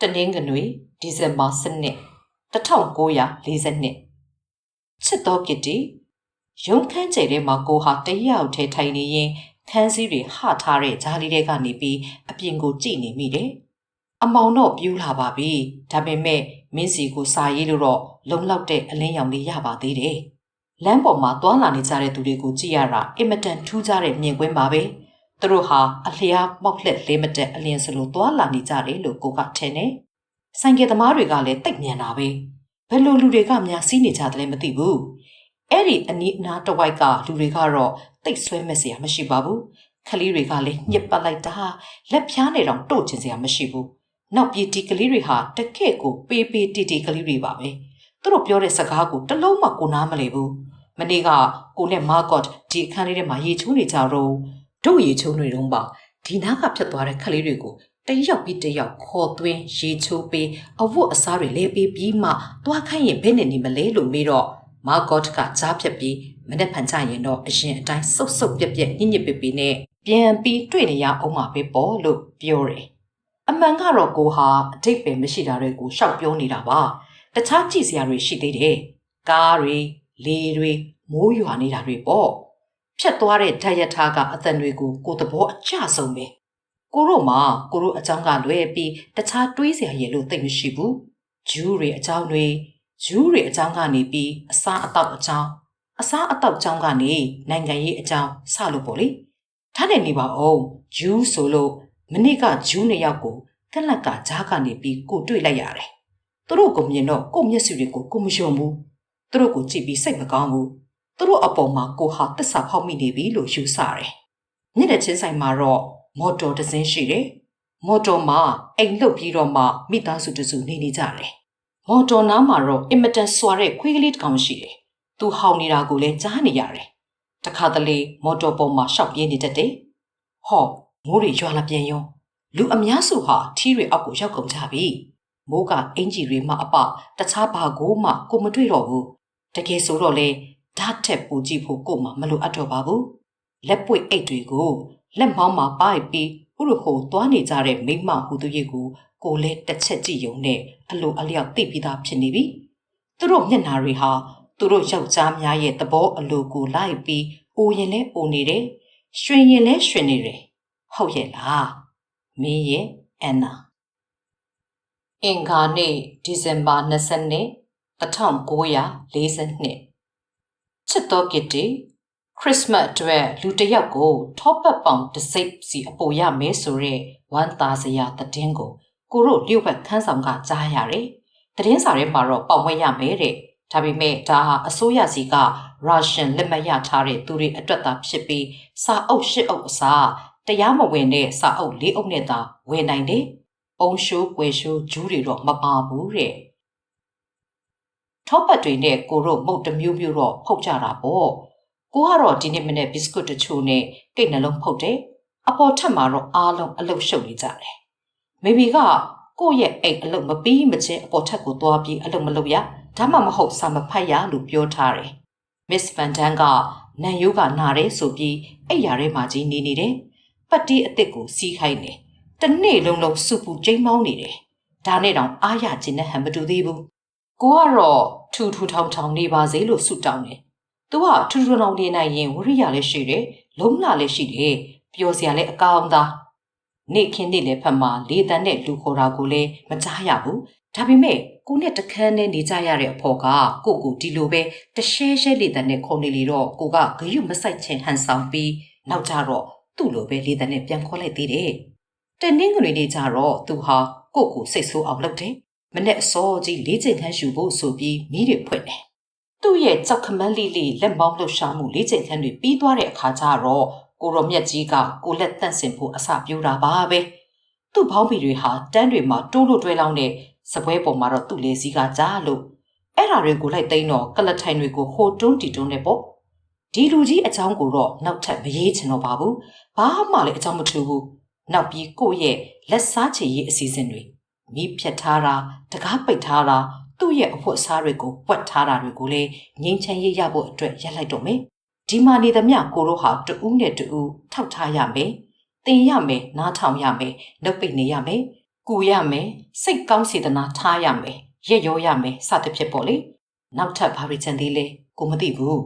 တနင်္ဂနွေဒီဇင်ဘာ7 1942ချစ်တော်ကစ်တီရုံခန်းကျဲထဲမှာကိုဟာတရက်အောင်ထဲထိုင်နေရင်ခန်းစည်းတွေဟထားတဲ့ဂျားလေးတွေကနေပြီးအပြင်ကိုကြည့်နေမိတယ်။အမောင်တော့ပြူးလာပါပြီ။ဒါပေမဲ့မင်းစီကိုစာရေးလို့တော့လုံလောက်တဲ့အလင်းရောင်လေးရပါသေးတယ်။လမ်းပေါ်မှာတွာလာနေကြတဲ့သူတွေကိုကြည့်ရတာအင်မတန်ထူးခြားတဲ့မြင်ကွင်းပါပဲ။ သူတို့ဟာအလျားမောက်လက်လေးမတက်အလင်းစလိုတွာလာနေကြတယ်လို့ကိုကထင်တယ်။ဆိုင်ကယ်သမားတွေကလည်းတိတ်မြန်တာပဲ။ဘယ်လိုလူတွေကများစီးနေကြတယ်လဲမသိဘူး။အဲ့ဒီအနီးအနားတစ်ဝိုက်ကလူတွေကတော့တိတ်ဆွဲမဲ့စရာမရှိပါဘူး။ခလေးတွေကလည်းညစ်ပတ်လိုက်တာလက်ဖြားနေတော့တို့ချင်စရာမရှိဘူး။နောက်ပြည်တီကလေးတွေဟာတကယ့်ကိုပေးပေးတီတီကလေးတွေပါပဲ။သူတို့ပြောတဲ့စကားကိုတစ်လုံးမှကိုနားမလည်ဘူး။မနေ့ကကိုနဲ့မာကော့ဒီအခန်းလေးထဲမှာရေချိုးနေကြတော့ တို့ရေချိုးနေတော့ပါဒီနားကဖြတ်သွားတဲ့ခလေးတွေကိုတယောက်ပြီးတယောက်ခေါ်သွင်းရေချိုးပေးအဝတ်အစားတွေလဲပေးပြီးမှသွားခိုင်းရင်ဘယ်နဲ့နေမလဲလို့မေးတော့မာကော့ကကြားဖြတ်ပြီးမနေ့ဖန်ချရင်တော့အရင်အတိုင်းစုပ်စုပ်ပြက်ပြက်ညစ်ညစ်ပပီနဲ့ပြန်ပြီးတွေ့နေရအောင်ပါပဲပေါ့လို့ပြောတယ်။အမှန်ကတော့ကိုဟာအတိတ်ပဲမရှိတာတွေကိုရှောက်ပြောနေတာပါ။တခြားကြည့်စရာတွေရှိသေးတယ်။ကားတွေလေတွေမိုးရွာနေတာတွေပေါ့။ ဖြတ်သွားတဲ့ဓာတ်ရထားကအသံတွေကိုကိုယ်သဘောအကျဆုံးပဲ။ကိုတို့မှာကိုတို့အကြောင်းကလွဲပြီးတခြားတွေးစရာရည်လို့သိပ်မရှိဘူး။ဂျူးတွေအကြောင်းတွေဂျူးတွေအကြောင်းကနေပြီးအစားအသောက်အကြောင်းအစားအသောက်အကြောင်းကနေနိုင်ငံရေးအကြောင်းစလို့ပေါ့လေထားနေနေပါအောင်ဂျူးဆိုလို့မနေ့ကဂျူးနှစ်ယောက်ကိုကလက်ကကြားကနေပြီးကိုတွေ့လိုက်ရတယ်သူတို့ကိုမြင်တော့ကိုမျက်စိတွေကိုကိုမယုံဘူးသူတို့ကိုကြည့်ပြီးစိတ်မကောင်းဘူး သူတို့အပေါ်မှာကိုဟာတစ္ဆာဖောက်မိနေပြီလို့ယူဆတယ်ညနေချင်းဆိုင်မှာတော့မော်တော်တစ်စင်းရှိတယ်မော်တော်မှာအိမ်လုတ်ပြီးတော့မှမိသားစုတစုနေနေကြတယ်မော်တော်နားမှာတော့အင်မတန်စွာတဲ့ခွေးကလေးတစ်ကောင်ရှိတယ်သူဟောင်းနေတာကိုလည်းကြားနေရတယ်။တခါတလေမော်တော်ပုံမှာရှောက်ပြေးနေတတ်တယ်။ဟောမိုးတွေရွာလာပြန်ရောလူအများစုဟာထီးတွေအောက်ကိုရောက်ကုန်ကြပြီ။မိုးကအင်ဂျီတွေမှအပတခြားဘာကိုမှကိုမတွေ့တော့ဘူး။တကယ်ဆိုတော့လေ ဓာတ်ထက်ပူကြည့်ဖို့ကိုမှမလိုအပ်တော့ပါဘူး။လက်ပွေအိတ်တွေကိုလက်မောင်းမှာပိုက်ပြီးဥရဟိုသွားနေကြတဲ့မိမဟူသူရဲ့ကိုကိုလဲတစ်ချက်ကြည့်ုံနဲ့အလိုအလျောက်သိပြီးသားဖြစ်နေပြီ။သူတို့မျက်နာတွေဟာသူတို့ယောက်ျားများရဲ့သဘောအလိုကိုလိုက်ပြီးအိုရင်လဲအိုနေတယ်ရွှင်ရင်လဲရွှင်နေတယ်ဟုတ်ရဲ့လားမင်းရဲ့အန်နာအင်္ဂါနေ့ဒီဇင်ဘာ20 1942 ချစ်တော်ကစ်တီခရစ်စမတ်အတွက်လူတစ်ယောက်ကို ထောပတ်ပေါင်တစ်စိပ်စီအပေါ်ရမဲဆိုတဲ့ဝမ်းသာစရာသတင်းကိုကိုတို့လျှို့ဘက်ခန်းဆောင်ကကြားရတယ်။သတင်းစာထဲမှာတော့ပေါင်ဝဲရမယ်တဲ့ဒါပေမဲ့ဒါဟာအစိုးရစီကရုရှားလက်မှတ်ရထားတဲ့သူတွေအတွက်သာဖြစ်ပြီးစာအုပ်ရှစ်အုပ်အစားတရားမဝင်တဲ့စာအုပ်လေးအုပ်နဲ့သာဝယ်နိုင်တယ်။အုံရှိုးကွယ်ရှိုးဂျူးတွေတော့မပါဘူးတဲ့။ ထောပတ်တွေနဲ့ကိုတို့မုတ်တမျိုးမျိုးတော့ဖုတ်ကြတာပေါ့။ကိုကတော့ဒီနေ့မနေ့ဘစ်ကွတ်တချို့နဲ့ကိတ်နှလုံးဖုတ်တယ်။အပေါ်ထက်မှာတော့အားလုံးအလုတ်ရှုပ်နေကြတယ်။မေဘီကကိုယ့်ရဲ့အိတ်အလုတ်မပြီးမချင်းအပေါ်ထက်ကိုသွားပြီးအလုတ်မလုပ်ရ။ဒါမှမဟုတ်စာမဖတ်ရလို့ပြောထားတယ်။ Miss Van Dam ကနန်ယိုးကနာတယ်ဆိုပြီးအဲ့ရထဲမှာကြီးနေနေတယ်။ပတ်တီးအစ်စ်ကိုစီးခိုင်းတယ်။တနေ့လုံးလုံးစူပူကျိမ်းမောင်းနေတယ်။ဒါနဲ့တောင်အားရခြင်းနဲ့ဟန်မတူသေးဘူး။ ကိုကတော့ထူထူထောင်ထောင်နေပါစေလို့ဆုတောင်းတယ်။ तू ကထူထူထောင်နေနိုင်ရင်ဝရိယလည်းရှိတယ်။လုံးလာလည်းရှိတယ်။ပျော်စရာလည်းအကောင်းသား။နေ့ခင်းနေ့လည်းဖက်မှာလေတန်းနဲ့လူခေါ်တာကိုလည်းမကြားရဘူးဒါပေမဲ့ကိုနဲ့တခန်းနဲ့နေကြရတဲ့အဖော်ကကိုကိုဒီလိုပဲတရှဲရှဲလေးတန်းနဲ့ခုံနေလေတော့ကိုကဂယုမဆိုင်ချင်ဟန်ဆောင်ပြီးနောက်ကြတော့သူ့လိုပဲလေးတန်းနဲ့ပြန်ခေါ်လိုက်သေးတယ်။တနင်္ဂနွေနေ့ကျတော့သူဟာကိုကိုစိတ်ဆိုးအောင်လုပ်တယ်။ မနဲ့အစောကြီးလေးချိန်ခန်းယူဖို့ဆိုပြီးမိတွေဖွင့်တယ်။သူ့ရဲ့ကြောက်ခမန်းလေးလေးလက်မောင်းလှုပ်ရှားမှုလေးချိန်ခန်းတွေပြီးသွားတဲ့အခါကျတော့ကိုရောမြက်ကြီးကကိုလက်တန့်စင်ဖို့အစပြိုးတာပါပဲ။သူ့ဘောင်းပီတွေဟာတန်းတွေမှာတိုးလို့တွဲလောင်းတဲ့စပွဲပေါ်မှာတော့သူ့လေစီးကကြားလို့အဲ့ဓာတွေကိုလိုက်သိမ်းတော့ကလထိုင်တွေကိုဟိုတွန်းတီတွန်းနေပေါ့ဒီလူကြီးအကြောင်းကိုတော့နောက်ထပ်မရေးချင်တော့ပါဘူးဘာမှလည်းအကြောင်းမထူဘူးနောက်ပြီးကိုယ့်ရဲ့လက်စားချေရေးအစီအစဉ်တွေ မိဖြတ်ထားတာတကားပိတ်ထားတာသူ့ရဲ့အဖို့အစားတွေကိုပွက်ထားတာတွေကိုလည်းငင်းချမ်းရေးရဖို့အတွက်ရက်လိုက်တော့မယ်ဒီမှာနေသမျှကိုတို့ဟာတူးနဲ့တူးထောက်ထားရမယ်တင်ရမယ်နားထောင်ရမယ်နှုတ်ပိတ်နေရမယ်ကူရမယ်စိတ်ကောင်းစေတနာထားရမယ်ရက်ရောရမယ်စသဖြင့်ပေါ့လေနောက်ထပ်ဘာတွေချန်သေးလဲကိုမသိဘူး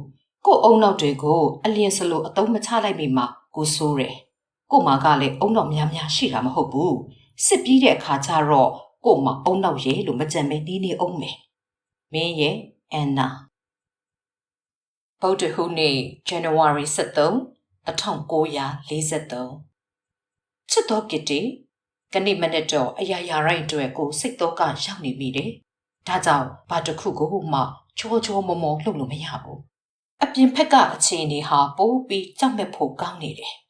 ကို့အုံနောက်တွေကိုအလျင်စလို့အတုံးမချလိုက်မိမှကိုဆိုးတယ်ကို့မှာကလည်းအုံနောက်များများရှိတာမဟုတ်ဘူး စစ်ပြီးတဲ့အခါကျတော့ကို့မှာအုံနောက်ရဲ့လို့မကြံမဲနီးနေအောင်မယ်မင်းရဲ့အန်နာဗုဒ္ဓဟူးနေ့ January 23 1943ချစ်တော်ကစ်တီကနေ့မနေ့တော့အရာရာရိုင်းအတွက်ကိုစိတ်တော့ကရောက်နေမိတယ်။ဒါကြောင့်ဘာတစ်ခုကိုမှချောချောမောမောလှုပ်လို့မရဘူး။အပြင်ဖက်ကအခြေအနေဟာပိုးပြီးကြောက်မဲ့ဖို့ကောင်းနေတယ်။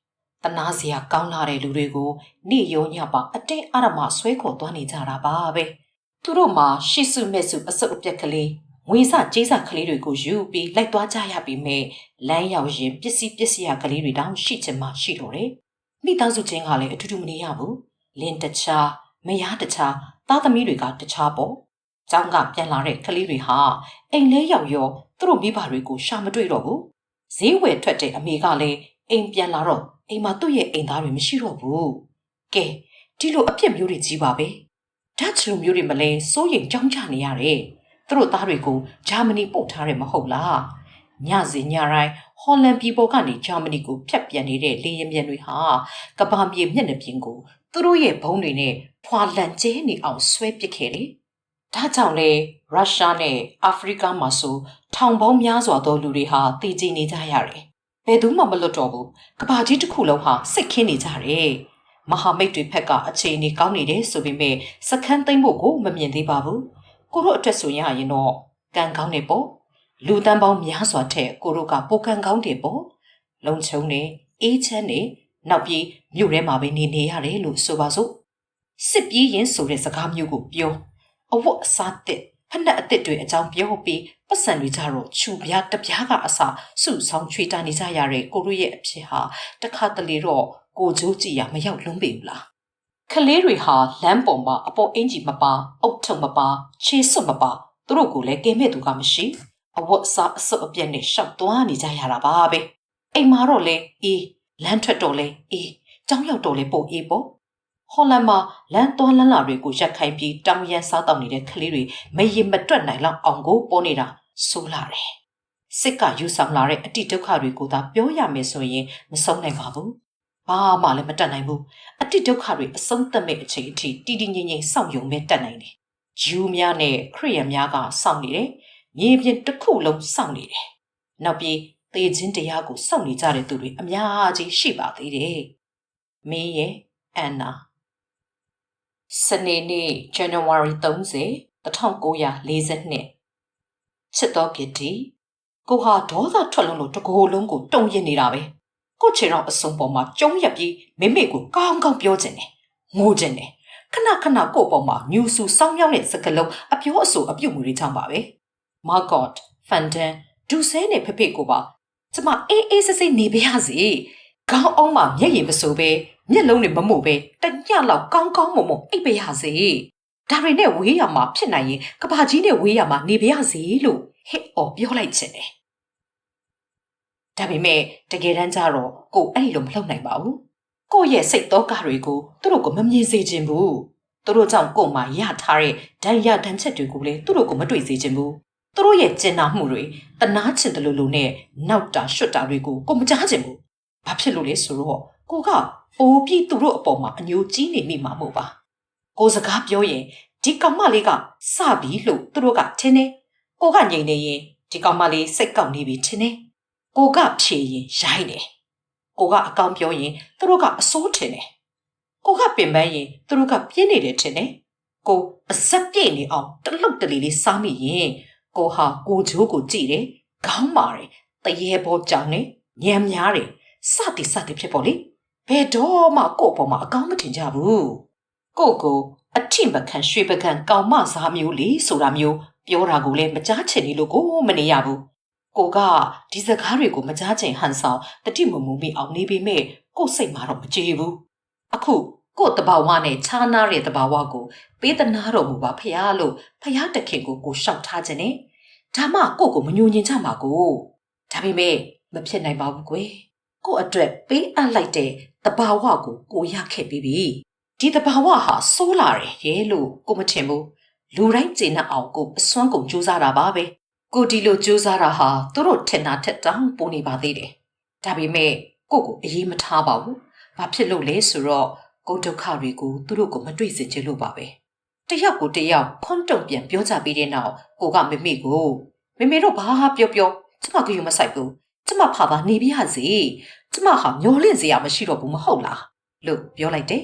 တနာစရာကောင်းလာတဲ့လူတွေကိုနေ့ရောညပါအတင်းအရမဆွဲခေါ်သွားနေကြတာပါပဲ။သူတို့မှာရှစ်စုမဲ့စုအစုပ်အပြက်ကလေးငွေစကြေးစကလေးတွေကိုယူပြီးလိုက်သွားကြရပြီမဲ့လမ်းရောက်ရင်ပစ္စည်းပစ္စည်းကလေးတွေတောင်ရှိချင်မှရှိတော့တယ်။မိသားစုချင်းကလည်းအထူးထူးမနေရဘူး။လင်းတခြားမယားတခြားသားသမီးတွေကတခြားပေါ့။ကျောင်းကပြန်လာတဲ့ကလေးတွေဟာအိမ်လဲရောက်ရောသူတို့မိဘတွေကိုရှာမတွေ့တော့ဘူး။ဈေးဝယ်ထွက်တဲ့အမေကလည်းအိမ်ပြန်လာတော့ အိမ်မှာသူ့ရဲ့အိမ်သားတွေမရှိတော့ဘူး။ကဲဒီလိုအဖြစ်မျိုးတွေကြီးပါပဲ။ဓာတ်ချလိုမျိုးတွေမလဲစိုးရင်ကြောင်းချနေရတယ်။သူတို့သားတွေကိုဂျာမနီပို့ထားတယ်မဟုတ်လား။ညစဉ်ညတိုင်းဟော်လန်ပြည်ပေါ်ကနေဂျာမနီကိုဖြတ်ပြန်နေတဲ့လေယာဉ်ပြန်တွေဟာကဘာမြေမျက်နှာပြင်ကိုသူတို့ရဲ့ဘုံတွေနဲ့ဖွာလန်ကျဲနေအောင်ဆွဲပစ်ခဲ့တယ်။ဒါကြောင့်လေရုရှားနဲ့အာဖရိကမှာဆိုထောင်ပေါင်းများစွာသောလူတွေဟာတည်ကြည်နေကြရတယ်။ ဘယ်သူမှမလွတ်တော့ဘူး။ကဘာကြီးတစ်ခုလုံးဟာစိတ်ခင်းနေကြတယ်။မဟာမိတ်တွေဖက်ကအခြေအနေကောင်းနေတယ်ဆိုပေမဲ့စခန်းသိမ်းဖို့ကိုမမြင်သေးပါဘူး။ကိုတို့အတွက်ဆိုရရင်တော့ကံကောင်းနေပေါ့။လူတန်းပေါင်းများစွာထက်ကိုတို့ကပိုကံကောင်းတယ်ပေါ့။လုံချုံနေအေးချမ်းနေနောက်ပြီးမြို့ထဲမှာပဲနေနေရတယ်လို့ဆိုပါစို့စစ်ပြေးရင်ဆိုတဲ့စကားမျိုးကိုပြောအဝတ်အစားတစ် ဖက်နှက်အစ်စ်တွေအကြောင်းပြောပြီးပတ်စံတွေကြတော့ချူပြားတပြားကအစာစုဆောင်ချွေတာနေကြရတဲ့ကိုတို့ရဲ့အဖြစ်ဟာတခါတလေတော့ကိုကြိုးကြည့်ရမရောက်လွန်းပေဘူးလားကလေးတွေဟာလမ်းပေါ်မှာအပေါ်အင်ကြီးမပါအုတ်ထုံမပါခြေစွပ်မပါသူတို့ကိုလည်းကဲမဲ့သူကမရှိအဝတ်အစားအစွပ်အပြက်နဲ့ရှောက်သွားနေကြရတာပါပဲအိမ်မှာတော့လေအေးလမ်းထွက်တော့လေအေးကြောင်းရောက်တော့လေပို့အေးပေါ့ ဟော်လန်မှာလမ်းသွားလမ်းလာတွေကိုရက်ခိုင်းပြီးတောင်ရန်စားတောက်နေတဲ့ကလေးတွေမရင်မတွက်နိုင်လောက်အောင်ကိုပေါ်နေတာဆိုးလာတယ်စစ်ကယူဆောင်လာတဲ့အတိဒုက္ခတွေကိုသာပြောရမယ်ဆိုရင်မဆုံးနိုင်ပါဘူးဘာမှလည်းမတတ်နိုင်ဘူးအတိဒုက္ခတွေအဆုံးသတ်မဲ့အချိန်အထိတည်တည်ငြိမ်ငြိမ်စောင့်ယုံမဲ့တတ်နိုင်တယ်ဂျူးများနဲ့ခရစ်ယာန်များကစောင့်နေတယ်မြေပြင်တစ်ခုလုံးစောင့်နေတယ်နောက်ပြီးသေခြင်းတရားကိုစောင့်နေကြတဲ့သူတွေအများကြီးရှိပါသေးတယ်။မင်းရဲ့အန်နာ စနေနေ့ January 30 1942ချစ်တော်ကစ်တီကိုဟာဒေါသထွက်လုံးလို့တကိုယ်လုံးကိုတုံရင်နေတာပဲကိုချေတော့အစုံပေါ်မှာကျုံရက်ပြီးမိမိကိုကောင်းကောင်းပြောခြင်းတယ်ငိုခြင်းတယ်ခဏခဏကိုပေါ်မှာညူဆူစောင်းမြောင်းတဲ့စကလုံးအပြောအဆိုအပြုတ်မှုတွေကြောင့်ပါပဲမာကော့ဖန်ဒန်ဒူဆဲနဲ့ဖဖေကိုပါကျမအေးအေးဆေးဆေးနေပါရစေခေါင်းအောင်မှာမျက်ရည်မစိုးပဲ မျက်လုံးတွေမမှုပဲတညလောက်ကောင်းကောင်းမွန်မွန်အိပ်ပါရစေဒါတွေနဲ့ဝေးရမှာဖြစ်နိုင်ရင်ကဘာကြီးနဲ့ဝေးရမှာနေပါရစေလို့ဟစ်အော်ပြောလိုက်ချင်တယ်ဒါပေမဲ့တကယ်တမ်းကျတော့ကိုအဲ့လိုမလုပ်နိုင်ပါဘူးကိုရဲ့စိတ်တော့ကတွေကိုသူတို့ကမမြင်စေချင်ဘူးသူတို့ကြောင့်ကိုမှရထားတဲ့ဒဏ်ရဒဏ်ချက်တွေကိုလည်းသူတို့ကမတွေ့စေချင်ဘူးသူတို့ရဲ့ကျင်နာမှုတွေတနာချင်တယ်လို့လို့နဲ့နောက်တာရွှတ်တာတွေကိုကိုမကြားချင်ဘူး။ဘာဖြစ်လို့လဲဆိုတော့ ကိုကအိုးပြီးသူတို့အပေါ်မှာအညိုကြီးနေမိမှာမဟုတ်ပါ။ကိုစကားပြောရင်ဒီကောင်မလေးကစပြီလို့သူတို့ကထင်တယ်။ကိုကငြိမ်နေရင်ဒီကောင်မလေးစိတ်ကောက်နေပြီထင်တယ်။ကိုကဖြေရင်ရိုင်းတယ်။ကိုကအကောင်ပြောရင်သူတို့ကအစိုးထင်တယ်။ကိုကပင်ပန်းရင်သူတို့ကပြင်းနေတယ်ထင်တယ်။ကိုအစက်ပြည့်နေအောင်တလုတ်တလီလေးစားမိရင်ကိုဟာကိုဂျိုးကိုကြည့်တယ်ခေါင်းမာတယ်တရေပေါ်ကြောင်နေညံများတယ်စသည်စသည်ဖြစ်ပေါ်လေ ဘယ်တော့မှကို့ပေါ်မှာအကောင်းမထင်ကြဘူးကိုကိုအထိမခံရွှေပကံကောင်မစားမျိုးလေဆိုတာမျိုးပြောတာကိုလည်းမကြားချင်နေလို့ကိုမနေရဘူးကိုကဒီစကားတွေကိုမကြားချင်ဟန်ဆောင်တတိမမူမိအောင်နေပေမဲ့ကိုစိတ်မှာတော့မကြေဘူးအခုကို့တဘာဝနဲ့ခြားနာတဲ့တဘာဝကိုပေးသနာတော်မူပါဖះလို့ဖះတခင်ကိုကိုရှောက်ထားခြင်းနဲ့ဒါမှကို့ကိုမညှိုညင်ကြမှာကိုဒါပေမဲ့မဖြစ်နိုင်ပါဘူးကွယ် ကို့အတွက်ပေးအပ်လိုက်တဲ့တဘာဝကိုကိုရခဲ့ပြီးပြီဒဒီတဘာဝဟာဆိုးလာတယ်ရဲလို့ကိုမထင်ဘူးလူတိုင်းကျေနပ်အောင်ကိုအစွမ်းကုန်ကြိုးစားတာပါပဲကိုဒီလိုကြိုးစားတာဟာသူတို့ထင်တာထက်တောင်ပိုနေပါသေးတယ်ဒါပေမဲ့ကိုကိုအရေးမထားပါဘူးဘာဖြစ်လို့လဲဆိုတော့ကိုဒုက္ခတွေကိုသူတို့ကိုမတွေ့စေချင်လို့ပါပဲတယောက်ကိုတယောက်ခွန်းတုံပြန်ပြောကြပြီးတဲ့နောက်ကိုကမမေကိုမမေတို့ဘာပြောပြောကျမကယူမဆိုင်ဘူး ကျမဖာပါနေပြရစီကျမဟာမျောလင့်စရာမရှိတော့ဘူးမဟုတ်လားလို့ပြောလိုက်တယ်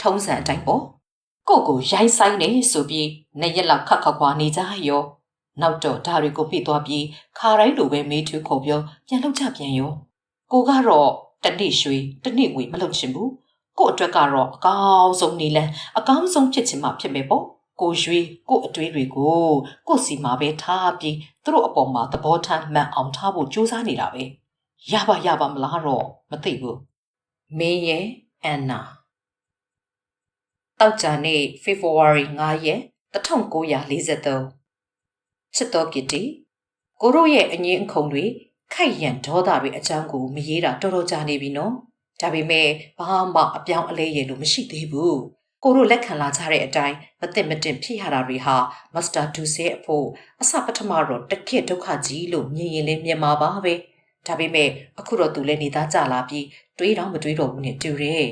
ထုံးစံအတိုင်းပေါ့ကိုကိုရိုင်းဆိုင်နေဆိုပြီးနှစ်ရက်လောက်ခက်ခက်ခွာနေကြရောနောက်တော့ဒါတွေကိုပြစ်သွားပြီးခါတိုင်းလိုပဲမေးထူးခေါ်ပြောပြန်လောက်ကြပြန်ရောကိုကတော့တနေ့ရွှေတနေ့ငွေမလုပ်ချင်ဘူးကိုအတွက်ကတော့အကောင်းဆုံးနေလန်းအကောင်းဆုံးဖြစ်ချင်မှဖြစ်မယ်ပေါ့ ကိုရွှေကိုအတွေးတွေကိုကိုစီမှာပဲထားပြီးသူတို့အပေါ်မှာသဘောထားမှန်အောင်ထားဖို့ကြိုးစားနေတာပဲရပါရပါမလားတော့မသိဘူးမင်းရဲ့အန်နာတောက်ကြနေ့ February 9ရက်1943ချစ်တော်ကီတီကိုတို့ရဲ့အငင်းအခုံတွေခိုက်ရန်ဒေါသတွေအကြောင်းကိုမရေးတာတော်တော်ကြာနေပြီနော်ဒါပေမဲ့ဘာမှအပြောင်းအလဲရလို့မရှိသေးဘူး ကိုတို့လက်ခံလာကြတဲ့အတိုင်းမသိမတင်ဖြစ်ရတာတွေဟာမစ္စတာဒူဆဲအဖို့အစပထမတော့တကယ့်ဒုက္ခကြီးလို့မြင်ရင်လည်းမြင်မှာပါပဲဒါပေမဲ့အခုတော့သူလည်းနေသားကြလာပြီးတွေးတော့မတွေးတော့ဘူးနဲ့တူတယ်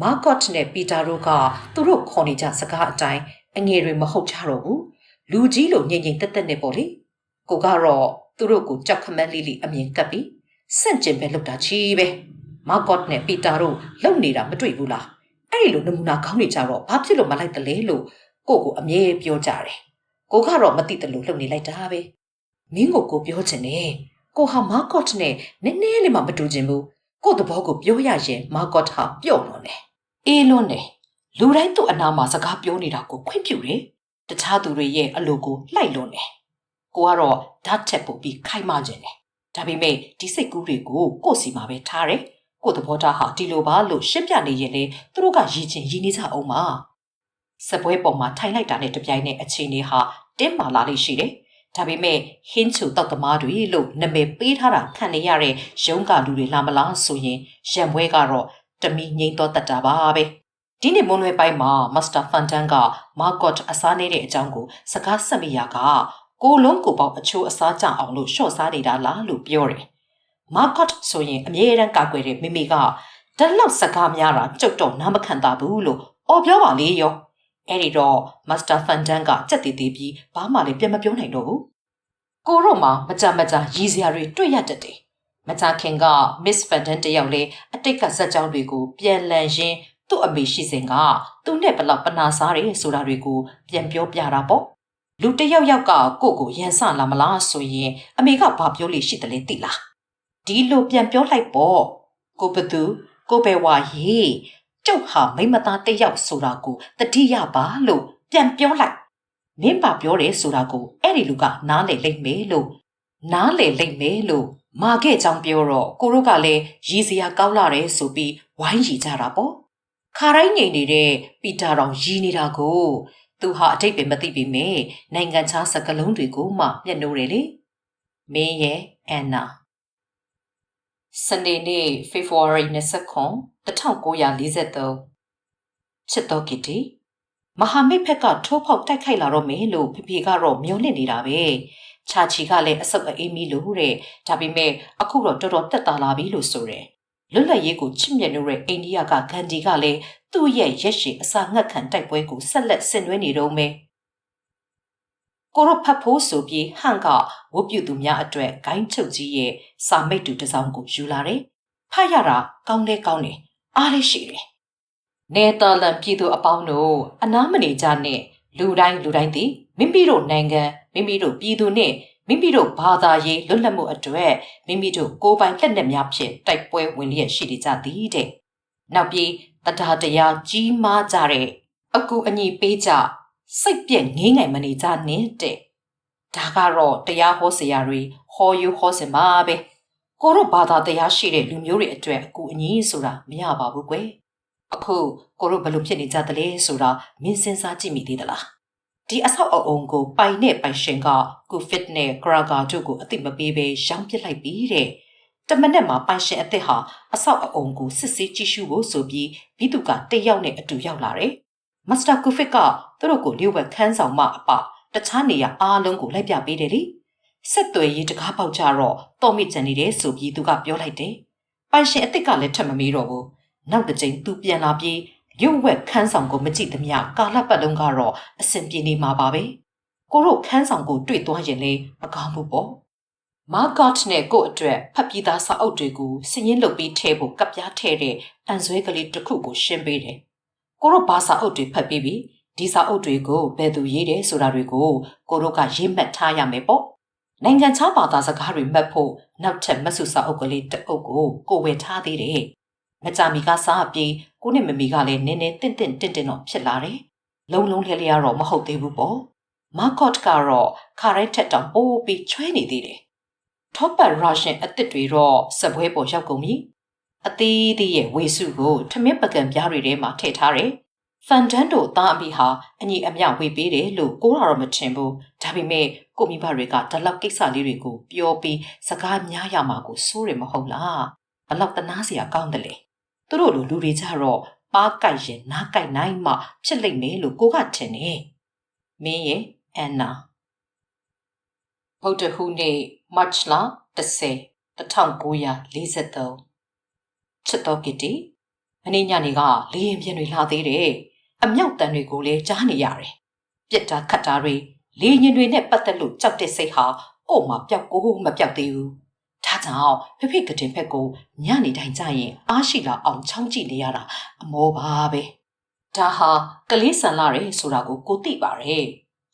မာကော့နဲ့ပီတာတို့ကသူတို့ခေါ်နေကြစကားအတိုင်းအငယ်တွေမဟုတ်ကြတော့ဘူးလူကြီးလိုညင်ညင်တက်တက်နဲ့ပေါ့လေကိုကတော့သူတို့ကိုကြောက်ခမန်းလေးလေးအမြင်ကပ်ပြီးစန့်ကျင်ပဲလုပ်တာချီပဲမာကော့နဲ့ပီတာတို့လုံနေတာမတွေ့ဘူးလား အဲ့ဒီလိုနမူနာကောင်းနေကြတော့ဘာဖြစ်လို့မလိုက်တလဲလို့ကိုကိုအမြဲပြောကြတယ်ကိုကတော့မသိတယ်လို့လှုပ်နေလိုက်တာပဲမင်းကိုကိုပြောချင်တယ်ကိုဟာမာကော့နဲ့နည်းနည်းလေးမှမတူချင်ဘူးကိုသဘောကိုပြောရရင်မာကော့ဟာပြော့လွန်တယ်အေးလွန်းတယ်လူတိုင်းသူ့အနာမှာစကားပြောနေတာကိုခွင့်ပြုတယ်တခြားသူတွေရဲ့အလိုကိုလိုက်လွန်တယ်ကိုကတော့ဓာတ်ချက်ပုတ်ပြီးခိုက်မှခြင်းတယ်ဒါပေမဲ့ဒီစိတ်ကူးတွေကိုကို့စီမှာပဲထားတယ် ကို့သဘောထားဟာဒီလိုပါလို့ရှင်းပြနေရင်လေသူတို့ကရည်ချင်းရည်နေကြအောင်ပါစပွဲပေါ်မှာထိုင်လိုက်တာနဲ့တပြိုင်နက်အချိန်လေးဟာတင်းမာလာလေးရှိတယ်ဒါပေမဲ့ဟင်းချူတောက်သမားတွေလို့နာမည်ပေးထားတာခံနေရတဲ့ရုံးကလူတွေလာမလားဆိုရင်ရံပွဲကတော့တမီငိမ့်တော့တတ်တာပါပဲဒီနေ့မွန်လွယ်ပိုင်းမှာမစ္စတာဖန်တန်ကမာကော့အစားနေတဲ့အကြောင်းကိုစကားဆက်မိရကကိုလုံးကိုပေါက်အချိုးအစားကြအောင်လို့ရှော့စားနေတာလားလို့ပြောတယ် မာကော့ဆိုရင်အမြဲတမ်းကာကွယ်တဲ့မိမိကတလောက်စကားများတာကြုတ်တော့နားမခံတာဘူးလို့အော်ပြောပါလေရောအဲ့ဒီတော့မစ္စတာဖန်တန်ကကြက်တည်တည်ပြီးဘာမှလည်းပြန်မပြောနိုင်တော့ဘူးကိုတော့မှမကြမကြရည်စရာတွေတွေ့ရတတ်တယ်မကြခင်က Miss Fenton တယောက်လေအတိတ်ကဇက်ကြောင်းတွေကိုပြန်လည်ရင်းသူ့အမေရှိစဉ်ကသူနဲ့ဘလောက်ပနာစားတယ်ဆိုတာတွေကိုပြန်ပြောပြတာပေါ့လူတယောက်ယောက်ကကိုကိုရန်ဆလာမလားဆိုရင်အမေကဘာပြောလို့ရှိတယ်လဲသိလား ဒီလိုပြန်ပြောလိုက်ပေါ့ကိုဘသူကိုပဲဝါရေကျုပ်ဟာမိမသားတယောက်ဆိုတာကိုတတိယပါလို့ပြန်ပြောလိုက်မင်းပါပြောတယ်ဆိုတာကိုအဲ့ဒီလူကနားလေလိမ့်မယ်လို့နားလေလိမ့်မယ်လို့မာခဲ့ကြောင်ပြောတော့ကိုတို့ကလည်းရည်စရာကောင်းလာတယ်ဆိုပြီးဝိုင်းရီကြတာပေါ့ခါတိုင်းငိန်နေတဲ့ပီတာတော်ရည်နေတာကိုသူဟာအတိတ်ပဲမသိပေမဲ့နိုင်ငံခြားစကလုံးတွေကိုမှမျက်နှိုးတယ်လေမင်းရဲ့အန်နာ စနေနေ့ February 29 1943ချစ်တော်ကီတီမဟာမိတ်ဖက်ကထိုးဖောက်တိုက်ခိုက်လာတော့မယ်လို့ဖေဖေကတော့မျောလင့်နေတာပဲချာချီကလည်းအဆုပ်အေးမီလို့တဲ့ဒါပေမဲ့အခုတော့တော်တော်တက်တာလာပြီလို့ဆိုတယ်လွတ်လပ်ရေးကိုချစ်မြတ်နိုးတဲ့အိန္ဒိယကဂန္ဒီကလည်းသူ့ရဲ့ရက်ရှည်အစာငတ်ခံတိုက်ပွဲကိုဆက်လက်ဆင်နွှဲနေတော့မယ် ကိုရဖတ်ဖို့ဆိုပြီးဟန်ကဝတ်ပြုသူများအတွက်ဂိုင်းချုပ်ကြီးရဲ့စာမိတ်တူတစ်စောင်ကိုယူလာတယ်။ဖတ်ရတာကောင်းတယ်ကောင်းတယ်အားလေးရှိတယ်။နေသာလန်ပြည်သူအပေါင်းတို့အနားမနေကြနဲ့လူတိုင်းလူတိုင်းသည်မိမိတို့နိုင်ငံမိမိတို့ပြည်သူနှင့်မိမိတို့ဘာသာရေးလွတ်လပ်မှုအတွက်မိမိတို့ကိုယ်ပိုင်လက်နက်များဖြင့်တိုက်ပွဲဝင်လျက်ရှိနေကြသည်တဲ့။နောက်ပြီးတရားတရားကြီးမားကြတဲ့အကူအညီပေးကြ စိတ်ပြက်ငင်းငယ်မနေကြနဲ့တဲ့ဒါကတော့တရားဟောစရာတွေဟောယူဟောစင်ပါပဲကိုတို့ဘာသာတရားရှိတဲ့လူမျိုးတွေအတွက်အကူအညီဆိုတာမရပါဘူးကွယ်အခုကိုတို့ဘယ်လိုဖြစ်နေကြသလဲဆိုတာမင်းစဉ်းစားကြည့်မိသေးသလားဒီအဆောက်အအုံကိုပိုင်နဲ့ပိုင်ရှင်ကကိုဖစ်နဲ့ဂရာဂါတို့ကိုအသိမပေးဘဲရောင်းပစ်လိုက်ပြီးတဲ့တမနဲ့မှာပိုင်ရှင်အစ်စ်ဟာအဆောက်အအုံကိုစစ်ဆေးကြည့်ရှုဖို့ဆိုပြီးဘီသူကတယောက်နဲ့အတူရောက်လာတယ်။ မစ္စတာကူဖစ်ကသူတို့ကိုလျှို့ဝှက်ခန်းဆောင်မှအပတခြားနေရာအားလုံးကိုလိုက်ပြပေးတယ်လေ။ဆက်သွယ်ရေးတကားပေါက်ကြတော့တော်မိကြံနေတယ်ဆိုပြီးသူကပြောလိုက်တယ်။ပိုင်ရှင်အစ်စ်ကလည်းထပ်မမေးတော့ဘူး။နောက်တစ်ချိန်သူပြန်လာပြီးလျှို့ဝှက်ခန်းဆောင်ကိုမကြည့်သမျှကာလပတ်လုံးကတော့အဆင်ပြေနေမှာပါပဲ။ကိုတို့ခန်းဆောင်ကိုတွေ့သွားရင်လေမကောင်းဘူးပေါ့။မာဂတ်နဲ့ကို့အတွက်ဖတ်ပြီးသားစာအုပ်တွေကိုစည်ရင်းလုပ်ပြီးထည့်ဖို့ကပ်ပြားထည့်တဲ့အန်ဆွဲကလေးတစ်ခုကိုရှင်းပေးတယ်။ ကိုတို့ဘာစာအုပ်တွေဖတ်ပြီးပြီဒီစာအုပ်တွေကိုဘယ်သူရေးတယ်ဆိုတာတွေကိုကိုတို့ကရေးမှတ်ထားရမယ်ပေါ့။နိုင်ငံခြားဘာသာစကားတွေမှတ်ဖို့နောက်ထပ်မဆုစာအုပ်ကလေးတစ်အုပ်ကိုကိုဝယ်ထားသေးတယ်။မကြမီကစားအပြေးကိုနဲ့မမီကလည်းနည်းနည်းတင့်တင့်တင့်တင့်တော့ဖြစ်လာတယ်။လုံးလုံးလျက်လျက်တော့မဟုတ်သေးဘူးပေါ့။မာကော့ကတော့ခါရိုက်ထက်တောင်ပိုးပြီးချွဲနေသေးတယ်။ top up russian အစ်စ်တွေတော့စပွဲပေါ်ရောက်ကုန်ပြီ။ အသေးသေးရဲ့ဝေစုကိုထမင်းပကံပြားတွေထဲမှာထည့်ထားတယ်။ဖန်ဒန်တို့သားအမိဟာအညီအမျှဝေပေးတယ်လို့ကိုရာတော့မထင်ဘူး။ဒါပေမဲ့ကိုမိဘတွေကဒါလောက်ကိစ္စလေးတွေကိုပြောပြီးစကားများရမှာကိုစိုးရမဟုတ်လား။ဘလောက်တနာစရာကောင်းတယ်လေ။သူတို့လိုလူတွေကြတော့ပါးကြိုက်ရင်နားကြိုက်နိုင်မှဖြစ်လိမ့်မယ်လို့ကိုကထင်တယ်။မင်းရဲ့အန်နာဗုဒ္ဓဟူးနေ့မတ်လ10 1943 ချစ်တော်ကီတီမနေ့ညနေကလေရင်ပြင်းတွေလာသေးတယ်အမြောက်တန်တွေကိုလည်းကြားနေရတယ်ပြစ်တာခတ်တာတွေလေရင်တွေနဲ့ပတ်သက်လို့ကြောက်တဲ့စိတ်ဟာကို့မှာပျောက်ကိုမပျောက်သေးဘူးဒါကြောင့်ဖိဖိကတင်ဖက်ကိုညနေတိုင်းကျရင်အားရှိလာအောင်ချောင်းကြည့်နေရတာအမောပါပဲဒါဟာကလေးဆန်လာတယ်ဆိုတာကိုကိုသိပါတယ်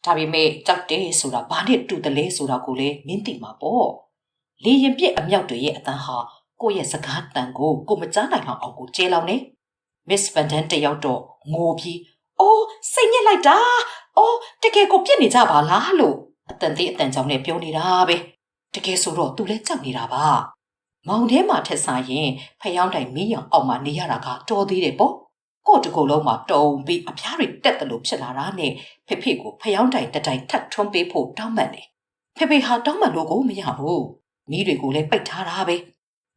ဒါပေမဲ့ကြောက်တယ်ဆိုတာဘာနဲ့တူတယ်လဲဆိုတာကိုလည်းမင်းသိမှာပေါ့လေရင်ပြစ်အမြောက်တွေရဲ့အတန်းဟာ ကိုယ့်ရဲ့စကားတန်ကိုကိုမကြားနိုင်အောင်အောင်ကိုကျဲလောင်နေမစ်ဗန်ဒန်တယောက်တော့ငိုပြီးအိုးစိတ်ညစ်လိုက်တာအိုးတကယ်ကိုပြစ်နေကြပါလားလို့အတန်သေးအတန်ကြောင့်လည်းပြောနေတာပဲတကယ်ဆိုတော့သူလည်းကြောက်နေတာပါမောင်ထဲမှာထက်စားရင်ဖျောင်းတိုင်မီးရောင်အောက်မှာနေရတာကတော်သေးတယ်ပေါ့ကို့တကူလုံးမှာတုံပြီးအဖျားတွေတက်တယ်လို့ဖြစ်လာတာနဲ့ဖေဖေကိုဖျောင်းတိုင်တတိုင်ထပ်ထွန်းပေးဖို့တောင်းပန်တယ်ဖေဖေဟာတောင်းပန်လို့ကိုမရဘူးမီးတွေကိုလည်းပိတ်ထားတာပဲ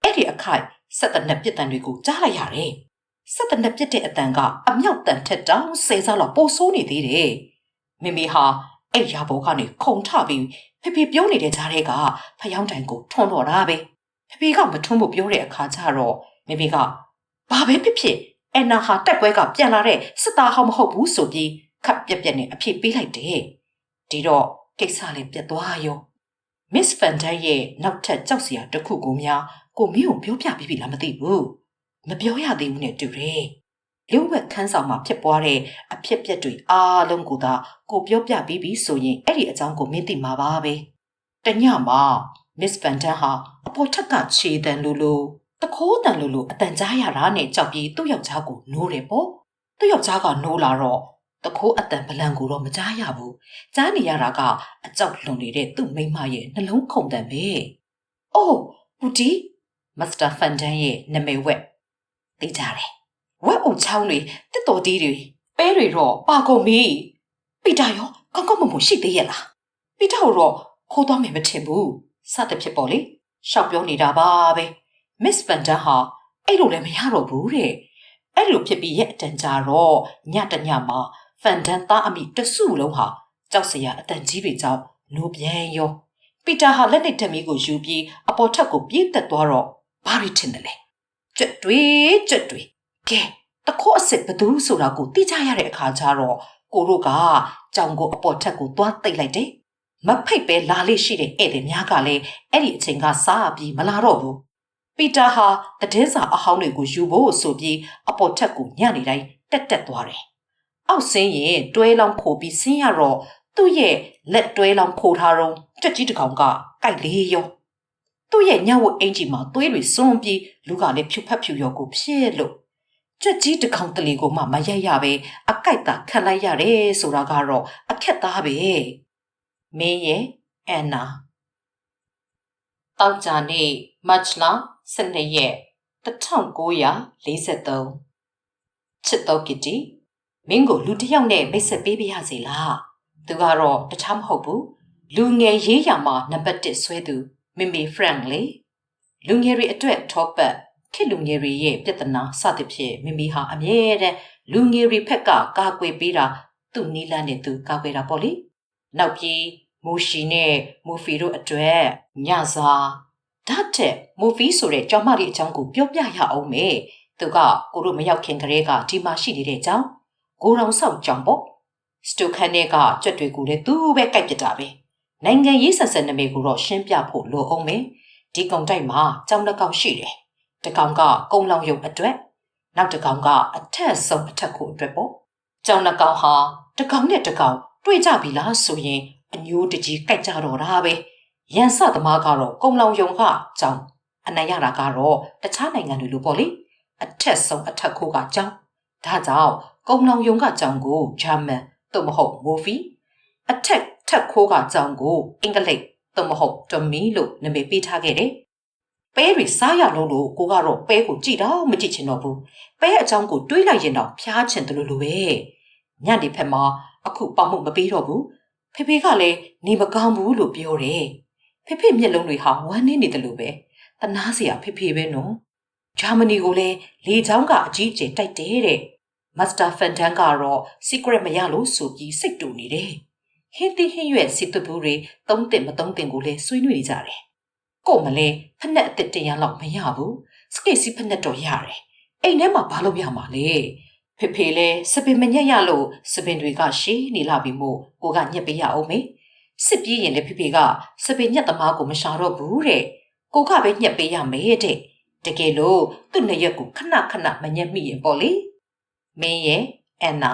အဲ့ဒီအခိုက်ဆက်တနက်ပြစ်တန်တွေကိုကြားလိုက်ရတယ်ဆက်တနက်ပြစ်တဲ့အတန်ကအမြောက်တန်ထက်တောင်ဆယ်စားလောက်ပိုဆိုးနေသေးတယ်မိမိဟာအဲ့ရဘောကနေခုံထပြီးဖေဖေပြောနေတဲ့ကြားထဲကဖျောင်းတိုင်ကိုထွန်းတော့တာပဲဖေဖေကမထွန်းဖို့ပြောတဲ့အခါကျတော့မိမိကဘာပဲဖြစ်ဖြစ်အန်နာဟာတက်ပွဲကပြန်လာတဲ့စစ်သားဟောင်းမဟုတ်ဘူးဆိုပြီးခပ်ပြက်ပြက်နဲ့အဖြစ်ပေးလိုက်တယ်ဒီတော့ကိစ္စလေးပြတ်သွားရော Miss Van Dyke ရဲ့နောက်ထပ်ကြောက်စရာတစ်ခုကိုများ ကိုမင်းကိုပြောပြပြီးပြီလားမသိဘူးမပြောရသေးဘူးနဲ့တူတယ်လျှို့ဝှက်ခန်းဆောင်မှာဖြစ်ပွားတဲ့အဖြစ်ပြက်တွေအားလုံးကိုသာကိုပြောပြပြီးပြီဆိုရင်အဲ့ဒီအကြောင်းကိုမင်းသိမှာပါပဲတညမှာ Miss Van Dyke ဟာအပေါ်ထက်ကခြေတံလိုလိုတခိုးတန်လိုလိုအတန်ကြားရတာနဲ့ကြောက်ပြီးသူ့ယောက်ျားကိုနိုးတယ်ပေါ့သူ့ယောက်ျားကနိုးလာတော့တခိုးအတန်ဗလန်ကိုတော့မကြားရဘူးကြားနေရတာကအကြောက်လွန်နေတဲ့သူ့မိမရဲ့နှလုံးခုန်တန်ပဲ။အိုးဘူတီ မစ္စတာဖန်ဒန်ရဲ့နာမည်ဝက်သိကြတယ်။ဝက်အုံချောင်းတွေတစ်တော်တီးတွေပဲတွေတော့ပါကုန်ပြီ။ပီတာရောကောင်းကောင်းမွန်မွန်ရှိသေးရဲ့လား။ပီတာကိုတော့ခိုးသွားမယ်မထင်ဘူး။စသဖြင့်ပေါ့လေ။ရှောက်ပြောနေတာပါပဲ။ Miss Van Dan ဟာအဲ့လိုလည်းမရတော့ဘူးတဲ့။အဲ့လိုဖြစ်ပြီးရဲ့အတန်ကြာတော့ညတညမှာဖန်ဒန်သားအမိတစုလုံးဟာကြောက်စရာအတန်ကြီးတွေကြောင့်နိုးပြန်ရောပီတာဟာလက်နဲ့ဓမီကိုယူပြီးအပေါ်ထက်ကိုပြေးတက်သွားတော့ ဘာရီထင်တယ်လဲကြွက်တွေကြွက်တွေကဲတခိုးအစ်စ်ဘသူဆိုတာကိုသိကြရတဲ့အခါကျတော့ကိုတို့ကကြောင်ကိုအပေါ်ထက်ကိုသွားတိတ်လိုက်တယ်မဖိတ်ပဲလာလေးရှိတဲ့ဧည့်သည်များကလည်းအဲ့ဒီအချိန်ကစားပြီးမလာတော့ဘူးပီတာဟာတည်င်းစာအဟောင်းတွေကိုယူဖို့ဆိုပြီးအပေါ်ထက်ကိုညနေတိုင်းတက်တက်သွားတယ်အောက်ဆင်းရင်တွဲလောင်းခိုပြီးဆင်းရတော့သူ့ရဲ့လက်တွဲလောင်းခိုထားတော့ကြက်ကြီးတစ်ကောင်ကကြိုက်လေးရော သူ့ရဲ့ညဝတ်အင်ဂျီမှာသွေးတွေစွန်းပြီးလူကလည်းဖြူဖက်ဖြူရောကိုဖြစ်လို့ကြက်ကြီးတစ်ကောင်တလေကိုမှမရိုက်ရပဲအကြိုက်သာခတ်လိုက်ရတယ်ဆိုတာကတော့အခက်သားပဲမင်းရဲ့အန်နာတောက်ကြနေ့မတ်လ12ရက်1943ချစ်တော်ကီတီမင်းကိုလူတစ်ယောက်နဲ့မိတ်ဆက်ပေးပြရစီလားသူကတော့တခြားမဟုတ်ဘူးလူငယ်ရေးရမှာနံပါတ်1ဆွဲသူ မင်မေဖရန့်လေလူငယ်တွေအတွက်ထောပတ်ခေတ်လူငယ်တွေရဲ့ပြဿနာစသဖြင့်မိမိဟာအမြဲတမ်းလူငယ်တွေဖက်ကကာကွယ်ပေးတာသူ့နီးလန်းနဲ့သူကာကွယ်တာပေါ့လေနောက်ပြီးမူရှီနဲ့မူဖီတို့အတွက်ညစာဓာတ်တဲ့မူဖီဆိုတဲ့ကြောင်မလေးအကြောင်းကိုပြောပြရအောင်မေသူကကိုတို့မရောက်ခင်ကလေးကဒီမှာရှိနေတဲ့အကြောင်းကိုရောင်ဆောင်ကြောင်ပေါ့စတိုခန်နဲ့ကကြွက်တွေကိုလည်းသူ့ပဲကြိုက်ပြတာပဲ နိုင်ငံရေးဆက်ဆက်နမိတ်ကိုတော့ရှင်းပြဖို့လိုအောင်မေဒီကုံတိုက်မှာကြောင်တစ်ကောင်ရှိတယ်တစ်ကောင်ကကုံလောင်ရုံအတွက်နောက်တစ်ကောင်ကအထက်ဆုံးအထက်ကိုအတွက်ပေါ့ကြောင်တစ်ကောင်ဟာတစ်ကောင်နဲ့တစ်ကောင်တွေ့ကြပြီလားဆိုရင်အညိုးတကြီးကြိုက်ကြတော့တာပဲရန်စသမားကတော့ကုံလောင်ယုံကကြောင်အနိုင်ရတာကတော့တခြားနိုင်ငံတွေလိုပေါ့လေအထက်ဆုံးအထက်ခိုးကကြောင်ဒါကြောင့်ကုံလောင်ယုံကကြောင်ကိုဂျာမန်သို့မဟုတ်မိုဖီအထက် ထက်ခိုးကကြောင်ကိုအင်္ဂလိပ်သို့မဟုတ်တမီလို့နာမည်ပေးထားခဲ့တယ်ပဲတွေစားရလုံးလို့ကိုကတော့ပဲကိုကြည့်တော့မကြည့်ချင်တော့ဘူးပဲအကြောင်းကိုတွေးလိုက်ရင်တော့ဖျားချင်တယ်လို့လိုပဲညနေဖက်မှာအခုပေါမှုမပေးတော့ဘူးဖေဖေကလည်းနေမကောင်းဘူးလို့ပြောတယ်ဖေဖေမျက်လုံးတွေဟာဝမ်းနေနေတယ်လို့ပဲတနာစရာဖေဖေပဲနော်ဂျာမနီကိုလည်းလေချောင်းကအကြီးအကျယ်တိုက်တယ်တဲ့မစ္စတာဖန်တန်ကတော့ secret မရလို့ဆိုပြီးစိတ်တူနေတယ် ဟင်းသီးဟင်းရွက်စီတဘူးတွေသုံးတင်မသုံးတင်ကိုလည်းဆွေးနွေးနေကြတယ်ကို့မလဲဖက်နဲ့အစ်စ်တရံလောက်မရဘူးစကိတ်စီဖက်နဲ့တော့ရတယ်အိမ်ထဲမှာဘာလို့ရမှာလဲဖေဖေလဲစပင်မညက်ရလို့စပင်တွေကရှည်နေလာပြီမို့ကိုကညက်ပေးရအောင်မေစစ်ပြေးရင်လည်းဖေဖေကစပင်ညက်သမားကိုမရှာတော့ဘူးတဲ့ကိုကပဲညက်ပေးရမယ်တဲ့တကယ်လို့သူ့နှစ်ရက်ကိုခဏခဏမညက်မိရင်ပေါ့လေမင်းရဲ့အန်နာ